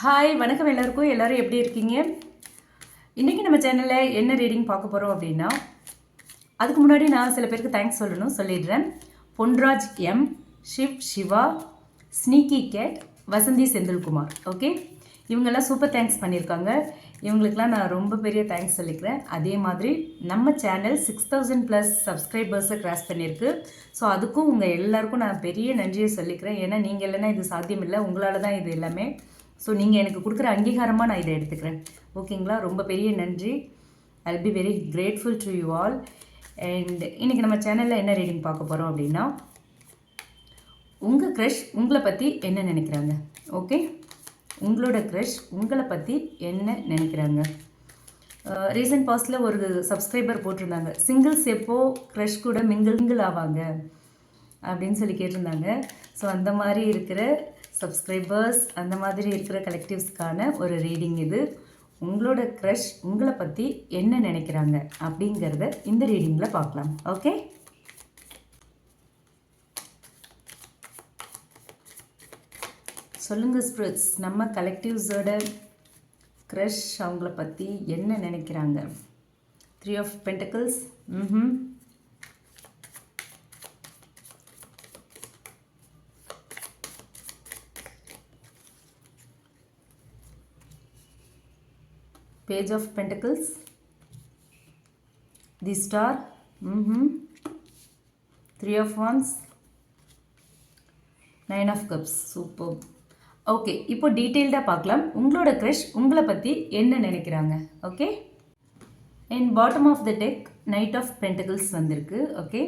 Hi வணக்கம் எல்லாருக்கும். எல்லாரும் எப்படி இருக்கீங்க? இன்றைக்கி நம்ம சேனலில் என்ன ரீடிங் பார்க்க போகிறோம் அப்படின்னா அதுக்கு முன்னாடி நான் சில பேருக்கு தேங்க்ஸ் சொல்லணும் சொல்லிடுறேன். Ponraj M Shiv Siva sneaky cat Vasanthi Senthilkumar. Okay இவங்கெல்லாம் சூப்பர் தேங்க்ஸ் பண்ணியிருக்காங்க. இவங்களுக்கெல்லாம் நான் ரொம்ப பெரிய தேங்க்ஸ் சொல்லிக்கிறேன். அதே மாதிரி நம்ம சேனல் சிக்ஸ் தௌசண்ட் ப்ளஸ் சப்ஸ்கிரைபர்ஸை கிராஸ் பண்ணியிருக்கு. ஸோ அதுக்கும் உங்கள் எல்லாருக்கும் நான் பெரிய நன்றியை சொல்லிக்கிறேன். ஏன்னா நீங்கள் இல்லைன்னா இது சாத்தியம் இல்லை உங்களால் தான் இது எல்லாமே ஸோ நீங்கள் எனக்கு கொடுக்குற அங்கீகாரமாக நான் இதை எடுத்துக்கிறேன். ஓகேங்களா? ரொம்ப பெரிய நன்றி. I be very grateful to you all and இன்றைக்கி நம்ம சேனலில் என்ன ரீடிங் பார்க்க போகிறோம் அப்படின்னா உங்கள் க்ரஷ் உங்களை பற்றி என்ன நினைக்கிறாங்க? ஓகே உங்களோட க்ரஷ் உங்களை பற்றி என்ன நினைக்கிறாங்க? Uh, ரீசன்ட் பாஸ்டில் ஒரு சப்ஸ்கிரைபர் போட்டிருந்தாங்க. சிங்கிள்ஸ் எப்போது க்ரஷ் கூட மிங்கிள் மிங்கிள் ஆவாங்க அப்படின்னு சொல்லி கேட்டிருந்தாங்க. ஸோ அந்த மாதிரி இருக்கிற சப்ஸ்கிரைபர்ஸ் அந்த மாதிரி இருக்கிற கலெக்டிவ்ஸ்க்கான ஒரு ரீடிங் இது. உங்களோட க்ரஷ் உங்களை பற்றி என்ன நினைக்கிறாங்க அப்படிங்கிறத இந்த ரீடிங்கில் பார்க்கலாம். ஓகே சொல்லுங்கள் ஸ்பிரிட்ஸ் நம்ம கலெக்டிவ்ஸோட க்ரஷ் அவங்கள பற்றி என்ன நினைக்கிறாங்க? த்ரீ ஆஃப் பென்டக்கிள்ஸ் ம் page of pentacles. The star. Mm-hmm. three of wands. Nine of cups super okay இப்போ டீட்டெயில்டாக பார்க்கலாம். உங்களோட க்ரஷ் உங்களை பற்றி என்ன நினைக்கிறாங்க? Okay and bottom of the deck knight of pentacles வந்திருக்கு. ஓகே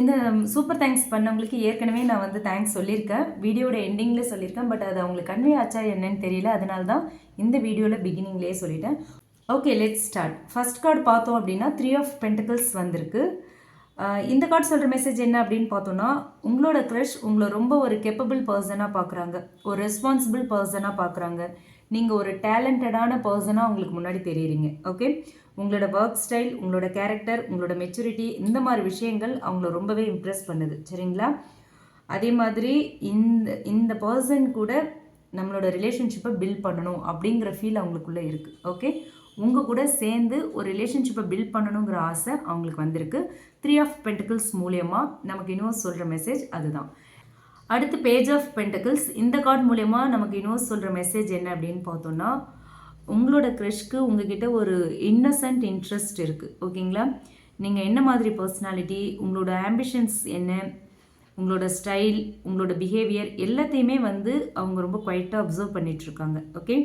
இந்த சூப்பர் தேங்க்ஸ் பண்ணவங்களுக்கு ஏற்கனவே நான் வந்து தேங்க்ஸ் சொல்லியிருக்கேன். வீடியோட எண்டிங்கில் சொல்லியிருக்கேன் பட் அது அவங்களுக்கு கன்வே ஆச்சா என்னன்னு தெரியல. அதனால தான் இந்த வீடியோவில் பிகினிங்லேயே சொல்லிட்டேன். Okay let start first card பார்த்தோம் அப்படின்னா த்ரீ ஆஃப் பென்டகிள்ஸ் வந்திருக்கு. இந்த கார்டு சொல்கிற மெசேஜ் என்ன அப்படின்னு பார்த்தோன்னா உங்களோட க்ரஷ் உங்களை ரொம்ப ஒரு கெப்பபிள் பர்சனாக பார்க்குறாங்க. ஒரு ரெஸ்பான்சிபிள் பர்சனாக பார்க்குறாங்க. நீங்கள் ஒரு டேலண்டடான பர்சனாக உங்களுக்கு முன்னாடி தெரியுறீங்க ஓகே உங்களோட ஒர்க் ஸ்டைல் உங்களோட கேரக்டர் உங்களோட மெச்சூரிட்டி இந்த மாதிரி விஷயங்கள் அவங்கள ரொம்பவே இம்ப்ரெஸ் பண்ணுது சரிங்களா? அதே மாதிரி இந்த இந்த பர்சன் கூட நம்மளோட ரிலேஷன்ஷிப்பை பில்ட் பண்ணணும் அப்படிங்கிற ஃபீல் அவங்களுக்குள்ளே இருக்குது ஓகே உங்கள் கூட சேர்ந்து ஒரு ரிலேஷன்ஷிப்பை பில்ட் பண்ணணுங்கிற ஆசை அவங்களுக்கு வந்திருக்கு. த்ரீ ஆஃப் பென்டிகிள்ஸ் மூலியமாக நமக்கு இன்னும் சொல்கிற மெசேஜ் அதுதான். அடுத்து பேஜ் ஆஃப் பென்டக்கிள்ஸ் இந்த கார்டு மூலயமா நமக்கு இன்னும் சொல்கிற மெசேஜ் என்ன அப்படின்னு பார்த்தோன்னா உங்களோட க்ரஷ்க்கு உங்ககிட்ட ஒரு இன்னசென்ட் இன்ட்ரெஸ்ட் இருக்குது ஓகேங்களா? நீங்கள் என்ன மாதிரி பர்சனாலிட்டி உங்களோட ஆம்பிஷன்ஸ் என்ன உங்களோட ஸ்டைல் உங்களோட பிஹேவியர் எல்லாத்தையுமே வந்து அவங்க ரொம்ப குவைட்டாக அப்சர்வ் பண்ணிகிட்ருக்காங்க ஓகே?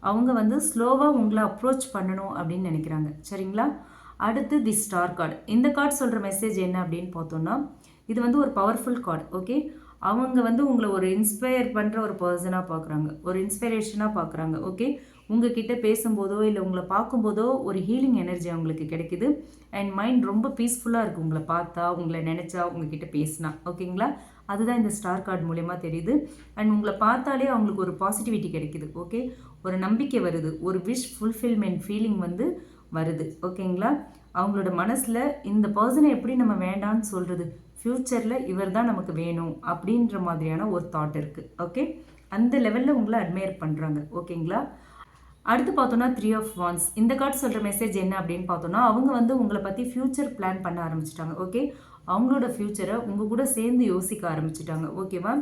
அவங்க வந்து ஸ்லோவாக உங்களை அப்ரோச் பண்ணணும் அப்படின்னு நினைக்கிறாங்க. சரிங்களா? அடுத்து தி ஸ்டார் கார்டு இந்த கார்டு சொல்கிற மெசேஜ் என்ன அப்படின்னு பார்த்தோன்னா இது வந்து ஒரு பவர்ஃபுல் கார்டு ஓகே? அவங்க வந்து உங்களை ஒரு இன்ஸ்பயர் பண்ணுற ஒரு பர்சனாக பார்க்குறாங்க ஒரு இன்ஸ்பிரேஷனாக பார்க்குறாங்க ஓகே உங்ககிட்ட பேசும்போதோ இல்லை உங்களை பார்க்கும்போதோ ஒரு ஹீலிங் எனர்ஜி அவங்களுக்கு கிடைக்குது. அண்ட் மைண்ட் ரொம்ப பீஸ்ஃபுல்லாக இருக்குது உங்களை பார்த்தா உங்களை நினச்சா உங்ககிட்ட பேசினா. ஓகேங்களா அதுதான் இந்த ஸ்டார் கார்டு மூலயமா தெரியுது. அண்ட் உங்களை பார்த்தாலே அவங்களுக்கு ஒரு பாசிட்டிவிட்டி கிடைக்குது. ஓகே ஒரு நம்பிக்கை வருது. ஒரு விஷ் ஃபுல்ஃபில்மெண்ட் ஃபீலிங் வந்து வருது. ஓகேங்களா அவங்களோட மனசில் இந்த பர்சனை எப்படி நம்ம வேண்டான்னு சொல்கிறது ஃப்யூச்சரில் இவர் தான் நமக்கு வேணும் அப்படின்ற மாதிரியான ஒரு தாட் இருக்குது ஓகே அந்த லெவலில் உங்களை அட்மையர் பண்ணுறாங்க ஓகேங்களா அடுத்து பார்த்தோன்னா த்ரீ ஆஃப் வான்ஸ் இந்த கார்டு சொல்கிற மெசேஜ் என்ன அப்படின்னு பார்த்தோன்னா அவங்க வந்து உங்களை பற்றி ஃப்யூச்சர் பிளான் பண்ண ஆரம்பிச்சிட்டாங்க. ஓகே அவங்களோட ஃப்யூச்சரை உங்கள் கூட சேர்ந்து யோசிக்க ஆரம்பிச்சிட்டாங்க. ஓகேவா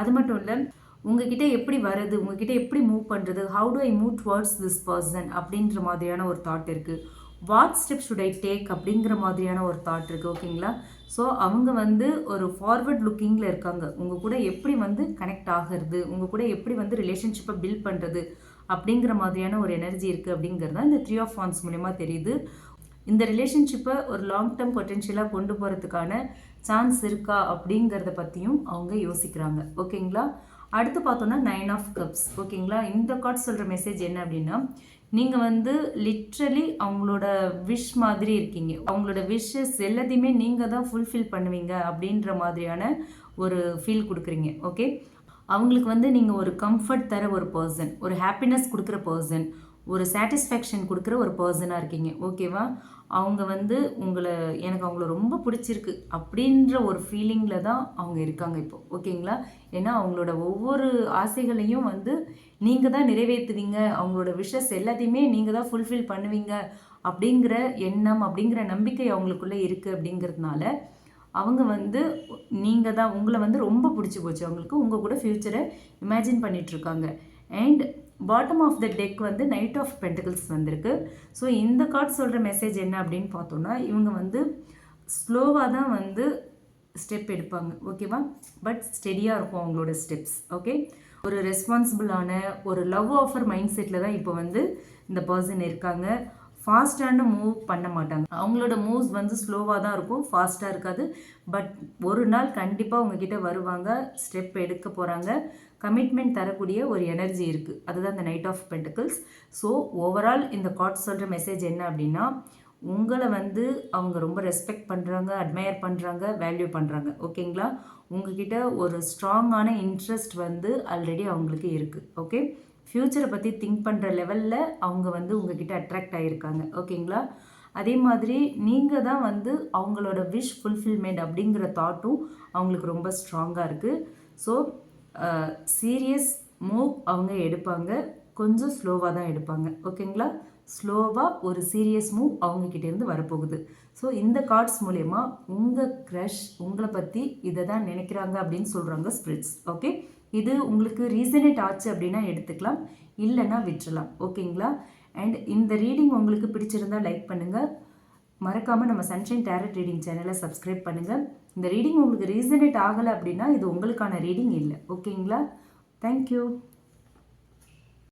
அது மட்டும் இல்லை உங்ககிட்ட எப்படி வருது உங்ககிட்ட எப்படி மூவ் பண்ணுறது how to I move towards this person அப்படின்ற மாதிரியான ஒரு தாட் இருக்குது what step should I take அப்படிங்கிற மாதிரியான ஒரு தாட் இருக்குது ஓகேங்களா ஸோ அவங்க வந்து ஒரு ஃபார்வர்ட் லுக்கிங்கில் இருக்காங்க. உங்கள் கூட எப்படி வந்து கனெக்ட் ஆகிறது உங்கள் கூட எப்படி வந்து ரிலேஷன்ஷிப்பை பில்ட் பண்ணுறது அப்படிங்கிற மாதிரியான ஒரு எனர்ஜி இருக்குது அப்படிங்கிறது தான் இந்த த்ரீ ஆஃப் ஃபான்ஸ் மூலயமா தெரியுது. இந்த ரிலேஷன்ஷிப்பை ஒரு லாங் டேர்ம் பொட்டென்ஷியலாக கொண்டு போகிறதுக்கான சான்ஸ் இருக்கா அப்படிங்கிறத பற்றியும் அவங்க யோசிக்கிறாங்க ஓகேங்களா அடுத்து பார்த்தோன்னா நைன் ஆஃப் கப்ஸ் ஓகேங்களா இந்த கார்ட் சொல்கிற மெசேஜ் என்ன அப்படின்னா நீங்கள் வந்து லிட்ரலி அவங்களோட விஷ் மாதிரி இருக்கீங்க. அவங்களோட விஷஸ் எல்லாத்தையுமே நீங்கள் தான் ஃபுல்ஃபில் பண்ணுவீங்க அப்படின்ற மாதிரியான ஒரு ஃபீல் கொடுக்குறீங்க ஓகே அவங்களுக்கு வந்து நீங்கள் ஒரு கம்ஃபர்ட் தர ஒரு பர்சன் ஒரு ஹாப்பினஸ் கொடுக்குற பர்சன் ஒரு சாட்டிஸ்ஃபேக்ஷன் கொடுக்குற ஒரு பர்சனாக இருக்கீங்க. ஓகேவா அவங்க வந்து உங்களை எனக்கு அவங்கள ரொம்ப பிடிச்சிருக்கு அப்படின்ற ஒரு ஃபீலிங்கில் தான் அவங்க இருக்காங்க இப்போ. ஓகேங்களா ஏன்னா அவங்களோட ஒவ்வொரு ஆசைகளையும் வந்து நீங்கள் தான் நிறைவேற்றுவீங்க அவங்களோட விஷஸ் எல்லாத்தையுமே நீங்கள் தான் ஃபுல்ஃபில் பண்ணுவீங்க அப்படிங்கிற எண்ணம் அப்படிங்கிற நம்பிக்கை அவங்களுக்குள்ளே இருக்குது அப்படிங்கிறதுனால அவங்க வந்து நீங்கள் தான் உங்களை வந்து ரொம்ப பிடிச்சி போச்சு. அவங்களுக்கு உங்கள் கூட ஃப்யூச்சரை இமேஜின் பண்ணிகிட்ருக்காங்க and bottom of the deck வந்து நைட் ஆஃப் பென்டிகல்ஸ் வந்திருக்கு. ஸோ இந்த கார்டு சொல்கிற மெசேஜ் என்ன அப்படின்னு பார்த்தோன்னா இவங்க வந்து ஸ்லோவாக தான் வந்து ஸ்டெப் எடுப்பாங்க ஓகேவா பட் ஸ்டெடியாக இருக்கும் அவங்களோட ஸ்டெப்ஸ் ஓகே ஒரு ரெஸ்பான்சிபிளான ஒரு லவ் ஆஃபர் மைண்ட் செட்டில் தான் இப்போ வந்து இந்த பர்சன் இருக்காங்க. ஃபாஸ்டாண்டு மூவ் பண்ண மாட்டாங்க. அவங்களோட மூவ்ஸ் வந்து ஸ்லோவாக தான் இருக்கும் ஃபாஸ்ட்டாக இருக்காது. பட் ஒரு நாள் கண்டிப்பாக உங்ககிட்ட வருவாங்க ஸ்டெப் எடுக்க போகிறாங்க கமிட்மெண்ட் தரக்கூடிய ஒரு எனர்ஜி இருக்குது அதுதான் இந்த knight of pentacles so overall இந்த கார்ட் சொல்கிற மெசேஜ் என்ன அப்படின்னா உங்களை வந்து அவங்க ரொம்ப ரெஸ்பெக்ட் பண்ணுறாங்க அட்மையர் பண்ணுறாங்க வேல்யூ பண்ணுறாங்க ஓகேங்களா உங்ககிட்ட ஒரு ஸ்ட்ராங்கான இன்ட்ரெஸ்ட் வந்து ஆல்ரெடி அவங்களுக்கு இருக்குது ஓகே ஃப்யூச்சரை பற்றி திங்க் பண்ணுற லெவலில் அவங்க வந்து உங்ககிட்ட அட்ராக்ட் ஆகியிருக்காங்க ஓகேங்களா அதே மாதிரி நீங்கள் தான் வந்து அவங்களோட விஷ் ஃபுல்ஃபில்மெண்ட் அப்படிங்கிற தாட்டும் அவங்களுக்கு ரொம்ப ஸ்ட்ராங்காக இருக்குது ஸோ சீரியஸ் மூவ் அவங்க எடுப்பாங்க. கொஞ்சம் ஸ்லோவாக தான் எடுப்பாங்க. ஓகேங்களா ஸ்லோவாக ஒரு சீரியஸ் மூவ் அவங்கக்கிட்டேருந்து வரப்போகுது. ஸோ இந்த கார்ட்ஸ் மூலயமா உங்கள் க்ரஷ் உங்களை பற்றி இதை தான் நினைக்கிறாங்க அப்படின்னு சொல்கிறாங்க ஸ்பிரிட்ஸ் ஓகே இது உங்களுக்கு ரீசனேட் ஆச்சு அப்படின்னா எடுத்துக்கலாம் இல்லைன்னா விட்டுறலாம். ஓகேங்களா? அண்ட் இந்த ரீடிங் உங்களுக்கு பிடிச்சிருந்தால் லைக் பண்ணுங்கள் மறக்காமல் நம்ம சன்ஷைன் டேரட் ரீடிங் சேனலை சப்ஸ்கிரைப் பண்ணுங்கள் இந்த ரீடிங் உங்களுக்கு ரீசனேட் ஆகலை அப்படின்னா இது உங்களுக்கான ரீடிங் இல்லை. ஓகேங்களா? தேங்க்யூ